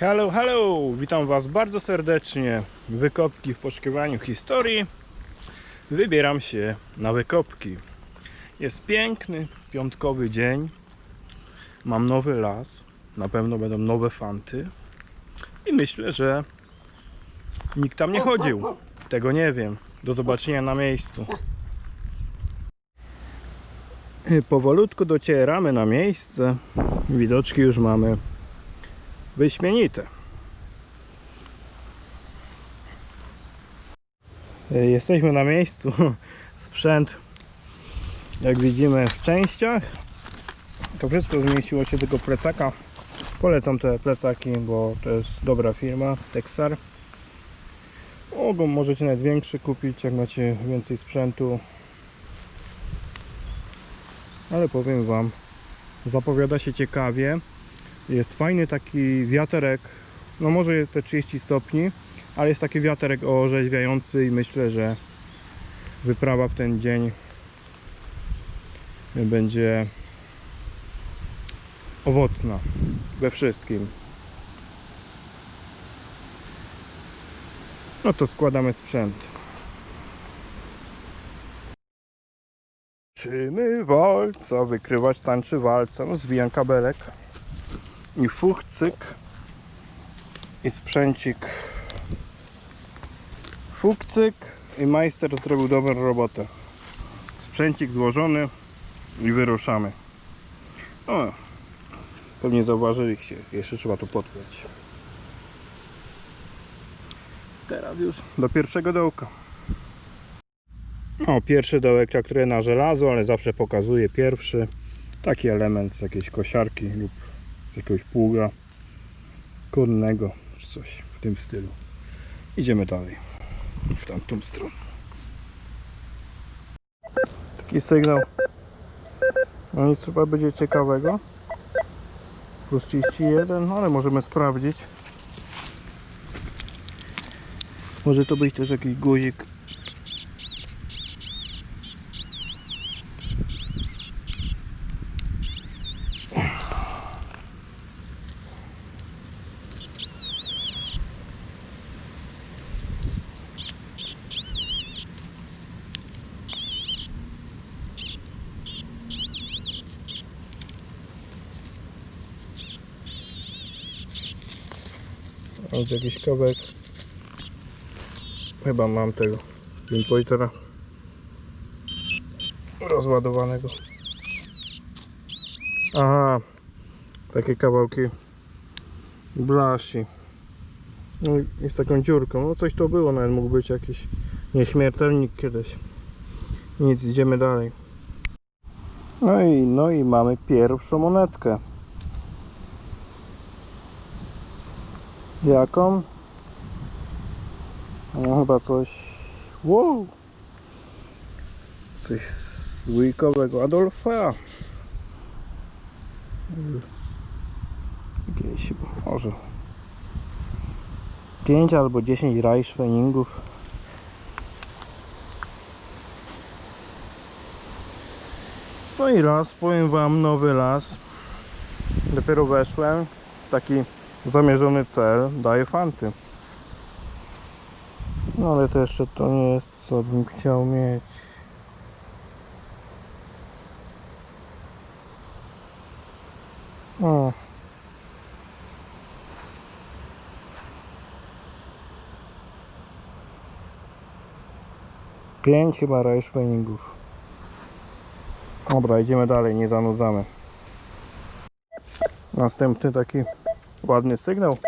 Hello, hello! Witam Was bardzo serdecznie. Wykopki w poszukiwaniu historii. Wybieram się na wykopki. Jest piękny, piątkowy dzień. Mam nowy las. Na pewno będą nowe fanty. I myślę, że nikt tam nie chodził. Tego nie wiem. Do zobaczenia na miejscu. Powolutku docieramy na miejsce. Widoczki już mamy wyśmienite. E, Jesteśmy na miejscu. Sprzęt, jak widzimy, w częściach. To wszystko zmieściło się tylko plecaka. Polecam te plecaki, bo to jest dobra firma, Texar. Mogą, możecie nawet większy kupić, jak macie więcej sprzętu. Ale powiem Wam, zapowiada się ciekawie. Jest fajny taki wiaterek, no może te 30 stopni, ale jest taki wiaterek orzeźwiający i myślę, że wyprawa w ten dzień będzie owocna we wszystkim. No to składamy sprzęt. Czymy walca, wykrywać tańczy walca, no zwijam kabelek i fuch, i sprzęcik. Fuch, i majster zrobił dobrą robotę. Sprzęcik złożony i wyruszamy. O, pewnie zauważyliście. Jeszcze trzeba to podpiąć. Teraz już do pierwszego dołka. O, pierwszy dołek traktuje na żelazo, ale zawsze pokazuje pierwszy. Taki element z jakiejś kosiarki lub jakiegoś pługa konnego czy coś w tym stylu. Idziemy dalej w tamtą stronę. Taki sygnał. No nic chyba będzie ciekawego. Plus 31, no ale możemy sprawdzić. Może to być też jakiś guzik. Od jakiś kawałek. Chyba mam tego pinpointera rozładowanego. Aha, takie kawałki blasi. No i z taką dziurką. No coś to było, nawet mógł być jakiś nieśmiertelnik kiedyś. Nic, idziemy dalej. No i, no i mamy pierwszą monetkę. Jaką? No chyba coś... Wow! Coś słoikowego Adolfa. Jakieś może 5 albo 10 rajszweningów. No i las, powiem wam, nowy las. Dopiero weszłem. Taki zamierzony cel daje fanty. No ale to jeszcze to nie jest co bym chciał mieć. O. Pięć chyba rajszweningów. Dobra, idziemy dalej, nie zanudzamy. Następny taki ładny sygnał.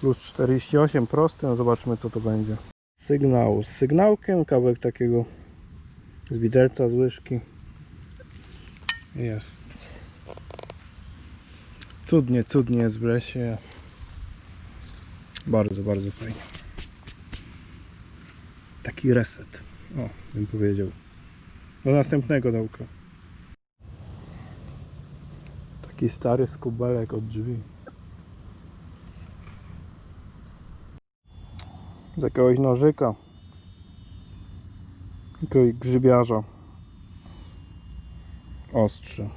Plus 48 prosty, no zobaczmy co to będzie. Sygnał z sygnałkiem, kawałek takiego z widelca, z łyżki. Jest. Cudnie, cudnie jest w lesie. Bardzo, bardzo fajnie. Taki reset. O, bym powiedział. Do następnego dołka. Taki stary skubelek od drzwi. Z jakiegoś nożyka. Jakiegoś grzybiarza. Ostrze.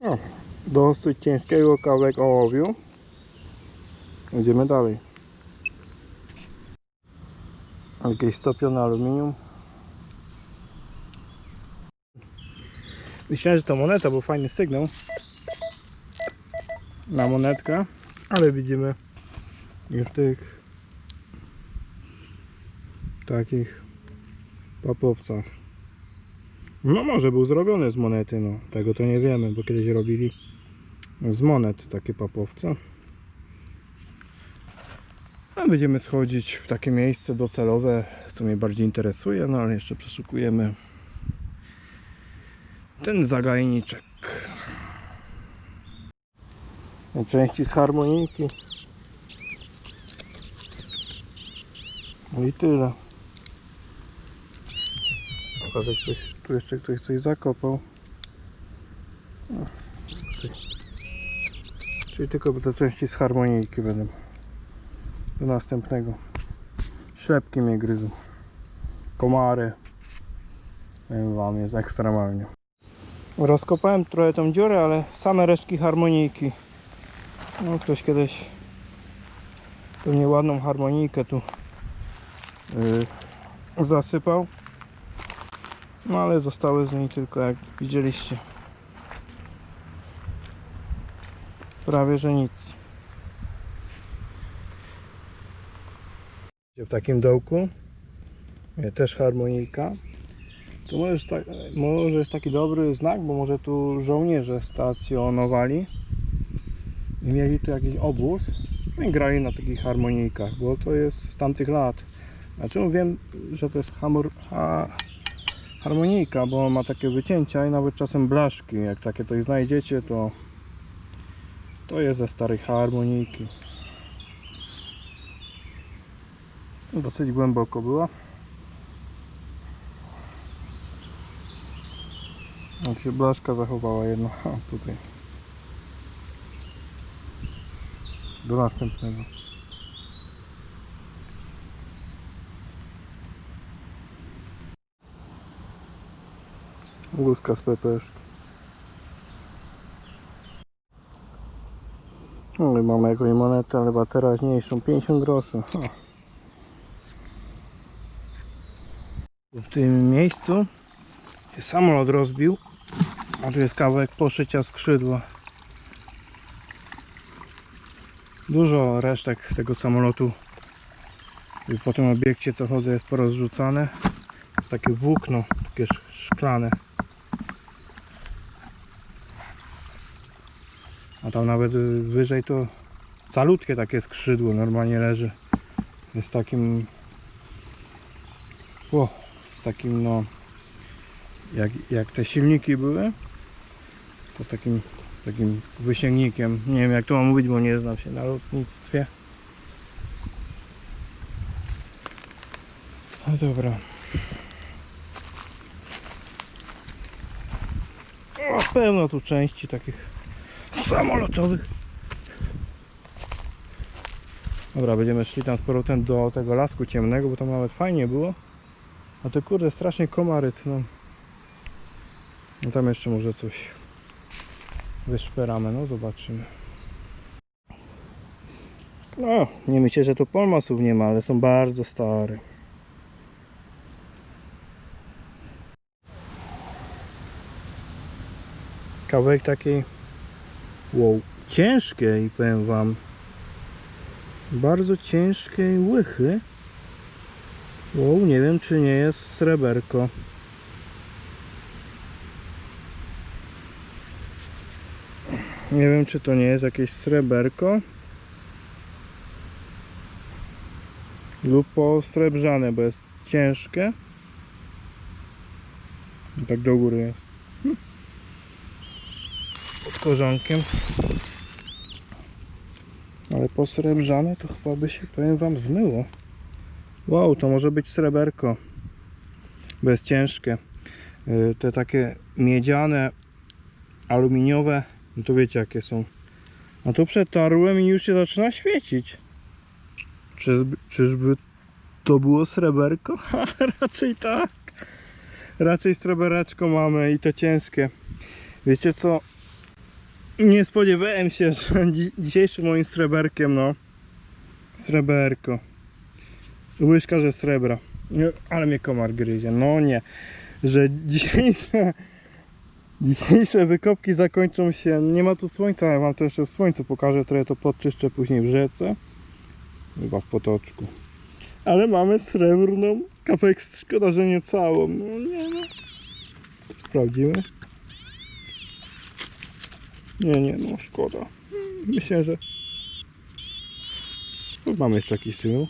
O, dosyć ciężkiego kawałek ołowiu. Idziemy dalej. Jakieś stopione aluminium. Myślałem, że to moneta, bo fajny sygnał na monetkę, ale widzimy już tych takich papowcach. No może był zrobiony z monety, no tego to nie wiemy, bo kiedyś robili z monet takie papowce. A będziemy schodzić w takie miejsce docelowe, co mnie bardziej interesuje, no ale jeszcze przeszukujemy ten zagajniczek. Części z harmonijki. No i tyle. Pokażę, ktoś, tu jeszcze ktoś coś zakopał. Czyli- tylko te części z harmonijki będą. Do następnego. Ślepki mnie gryzą. Komary. Powiem wam, jest ekstremalnie. Rozkopałem trochę tą dziurę, ale same resztki harmonijki. No ktoś kiedyś pewnie ładną harmonijkę tu yy, zasypał. No ale zostały z niej tylko jak widzieliście. Prawie że nic. W takim dołku e, też harmonijka. To może jest, tak, może jest taki dobry znak, bo może tu żołnierze stacjonowali i mieli tu jakiś obóz no i grali na takich harmonijkach, bo to jest z tamtych lat. Czemu wiem, że to jest hamur, ha, harmonijka, bo ma takie wycięcia i nawet czasem blaszki. Jak takie coś znajdziecie, to to jest ze starej harmonijki. Dosyć głęboko była. Jak się blaszka zachowała jedna. Tutaj. Do następnego. Łuska z pepeszki. No i mamy jakąś monetę, ale chyba teraźniejszą. 50 groszy. W tym miejscu się samolot rozbił, a tu jest kawałek poszycia skrzydła. Dużo resztek tego samolotu po tym obiekcie co chodzę jest porozrzucane. Jest takie włókno, takie sz- szklane. A tam nawet wyżej to calutkie takie skrzydło normalnie leży. Jest takim o, z takim no jak, jak te silniki były to z takim takim wysięgnikiem. Nie wiem jak to mam mówić bo nie znam się na lotnictwie. No dobra. O, pełno tu części takich samolotowych. Dobra będziemy szli tam z powrotem do tego lasku ciemnego bo tam nawet fajnie było. A to kurde strasznie komary tną. No tam jeszcze może coś wyszperamy, no zobaczymy. No, nie myślę, że tu polmasów nie ma, ale są bardzo stare. Kawałek takiej wow, ciężkiej, powiem wam. Bardzo ciężkiej łychy. Wow, nie wiem czy nie jest sreberko. Nie wiem czy to nie jest jakieś sreberko. Lub posrebrzane, bo jest ciężkie. I tak do góry jest. Pod korzonkiem. Ale posrebrzane to chyba by się, powiem wam, zmyło. Wow, to może być sreberko. Bo jest ciężkie. Y, Te takie miedziane, aluminiowe, no to wiecie jakie są. A tu przetarłem i już się zaczyna świecić. Czyżby, czyżby to było sreberko? Raczej tak. Raczej srebereczko mamy i to ciężkie. Wiecie co? Nie spodziewałem się, że dzi- dzisiejszym moim sreberkiem, no. Sreberko. Łyżka, że srebra. Ale mnie komar gryzie. No nie. Że dzisiejsze, dzisiejsze wykopki zakończą się. Nie ma tu słońca, ale wam to jeszcze w słońcu pokażę. Trochę to podczyszczę później w rzece. Chyba w potoczku. Ale mamy srebrną kapek. Szkoda, że nie całą. No nie no. Sprawdzimy. Nie, nie, no szkoda. Myślę, że mamy jeszcze jakiś sygnał.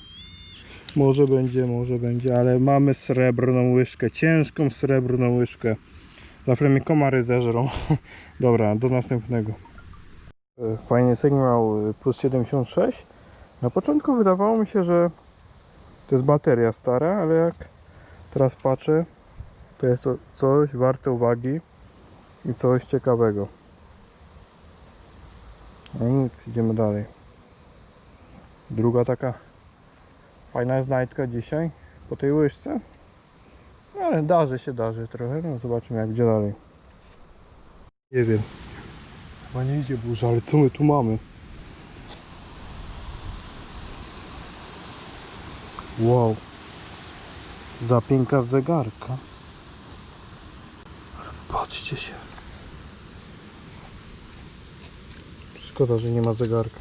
Może będzie, może będzie, ale mamy srebrną łyżkę, ciężką srebrną łyżkę. Zawsze mnie komary zeżrą. Dobra, do następnego. E, Fajny sygnał e, plus 76. Na początku wydawało mi się, że to jest bateria stara, ale jak teraz patrzę, to jest to coś warte uwagi i coś ciekawego. No nic, idziemy dalej. Druga taka fajna znajdka dzisiaj po tej łyżce. Ale darzy się, darzy trochę. No zobaczymy jak będzie dalej. Nie wiem. Chyba nie idzie burza, ale co my tu mamy? Wow. Zapięka z zegarka. Patrzcie się. Szkoda, że nie ma zegarka.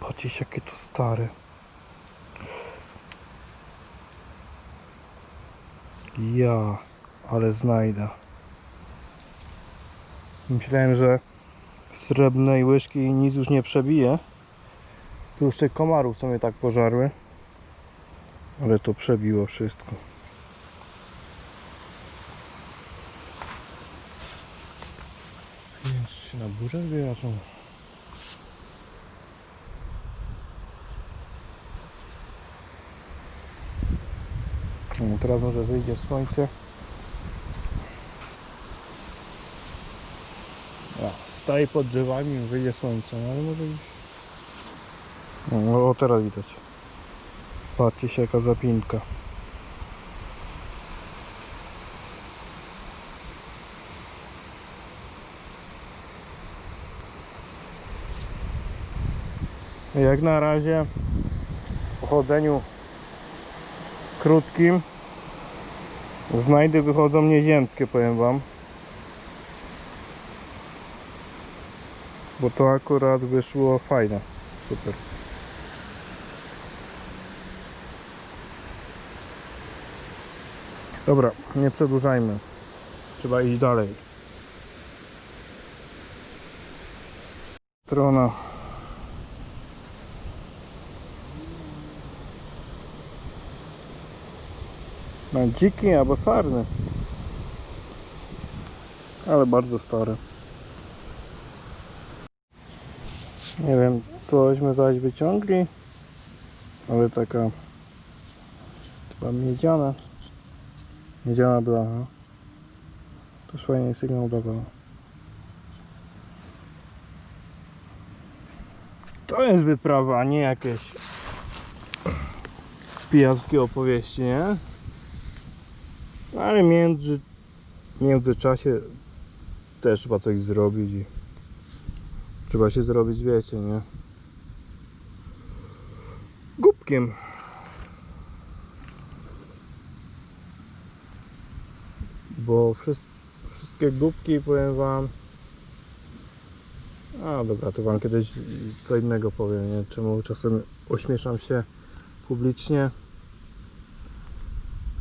Patrzcie jakie to stare. Ja, ale znajdę. Myślałem, że srebrnej łyżki nic już nie przebije. Tu jeszcze komarów co mnie tak pożarły. Ale to przebiło wszystko. Jeszcze się na burzę No, teraz może wyjdzie słońce. O, staje pod drzewami, wyjdzie słońce, no, ale może już... No, o, teraz widać. Patrzcie się jaka zapinka. Jak na razie po chodzeniu krótkim znajdy wychodzą nieziemskie powiem wam. Bo to akurat wyszło fajne. Super. Dobra nie przedłużajmy. Trzeba iść dalej. Strona Na dziki albo sarny. Ale bardzo stare. Nie wiem, cośmy zaś wyciągli. Ale taka chyba miedziana. Miedziana blacha. To już fajnie sygnał dawało. To jest wyprawa, a nie jakieś pijackie opowieści, nie? Ale między, w międzyczasie też trzeba coś zrobić i trzeba się zrobić, wiecie, nie? Głupkiem. Bo wszys- wszystkie głupki, powiem wam... A dobra, to wam kiedyś co innego powiem, nie? Czemu czasem ośmieszam się publicznie.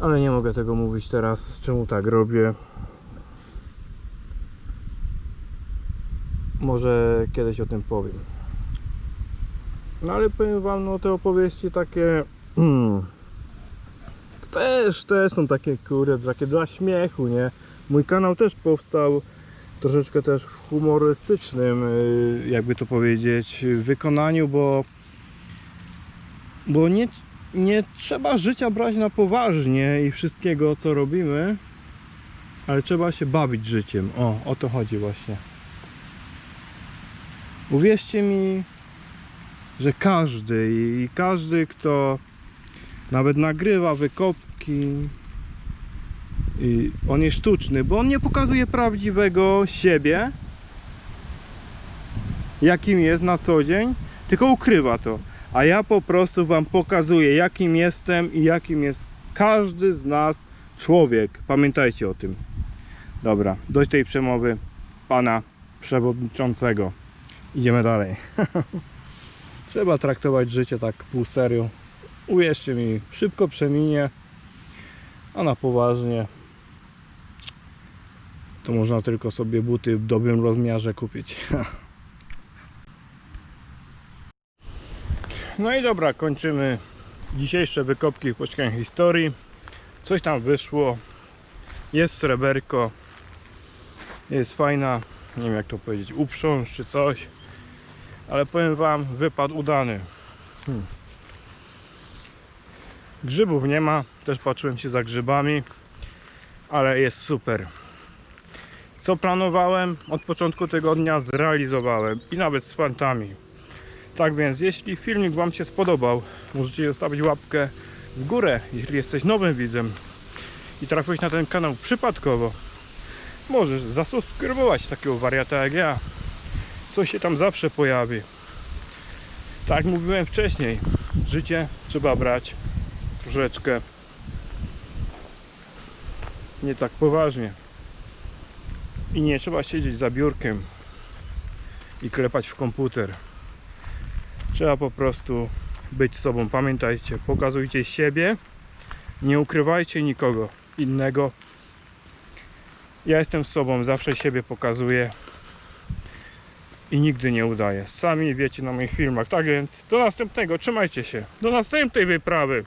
Ale nie mogę tego mówić teraz, czemu tak robię. Może kiedyś o tym powiem. No ale powiem wam, no te opowieści takie... Hmm, też, też są takie kurde, takie dla śmiechu, nie? Mój kanał też powstał troszeczkę też w humorystycznym, y, jakby to powiedzieć, wykonaniu, bo bo nie, nie trzeba życia brać na poważnie i wszystkiego co robimy, ale trzeba się bawić życiem. O, o to chodzi właśnie. Uwierzcie mi, że każdy i każdy, kto nawet nagrywa wykopki Y, On jest sztuczny, bo on nie pokazuje prawdziwego siebie, jakim jest na co dzień, tylko ukrywa to. A ja po prostu Wam pokazuję, jakim jestem i jakim jest każdy z nas człowiek. Pamiętajcie o tym. Dobra, dość tej przemowy pana przewodniczącego. Idziemy dalej. Trzeba traktować życie tak pół serio. Uwierzcie mi, szybko przeminie, a na poważnie to można tylko sobie buty w dobrym rozmiarze kupić. No i dobra, kończymy dzisiejsze wykopki w poszukiwaniu historii. Coś tam wyszło. Jest sreberko. Jest fajna, nie wiem jak to powiedzieć, uprząż czy coś. Ale powiem wam, wypad udany. Hmm. Grzybów nie ma, też patrzyłem się za grzybami, ale jest super. Co planowałem od początku tygodnia zrealizowałem i nawet z pantami. Tak więc, jeśli filmik Wam się spodobał, możecie zostawić łapkę w górę, jeśli jesteś nowym widzem i trafiłeś na ten kanał przypadkowo. Możesz zasubskrybować takiego wariata jak ja. Coś się tam zawsze pojawi. Tak mówiłem wcześniej, życie trzeba brać troszeczkę nie tak poważnie. I nie trzeba siedzieć za biurkiem i klepać w komputer. Trzeba po prostu być sobą. Pamiętajcie, pokazujcie siebie, nie ukrywajcie nikogo innego. Ja jestem sobą, zawsze siebie pokazuję i nigdy nie udaję. Sami wiecie na moich filmach. Tak więc do następnego, trzymajcie się. Do następnej wyprawy.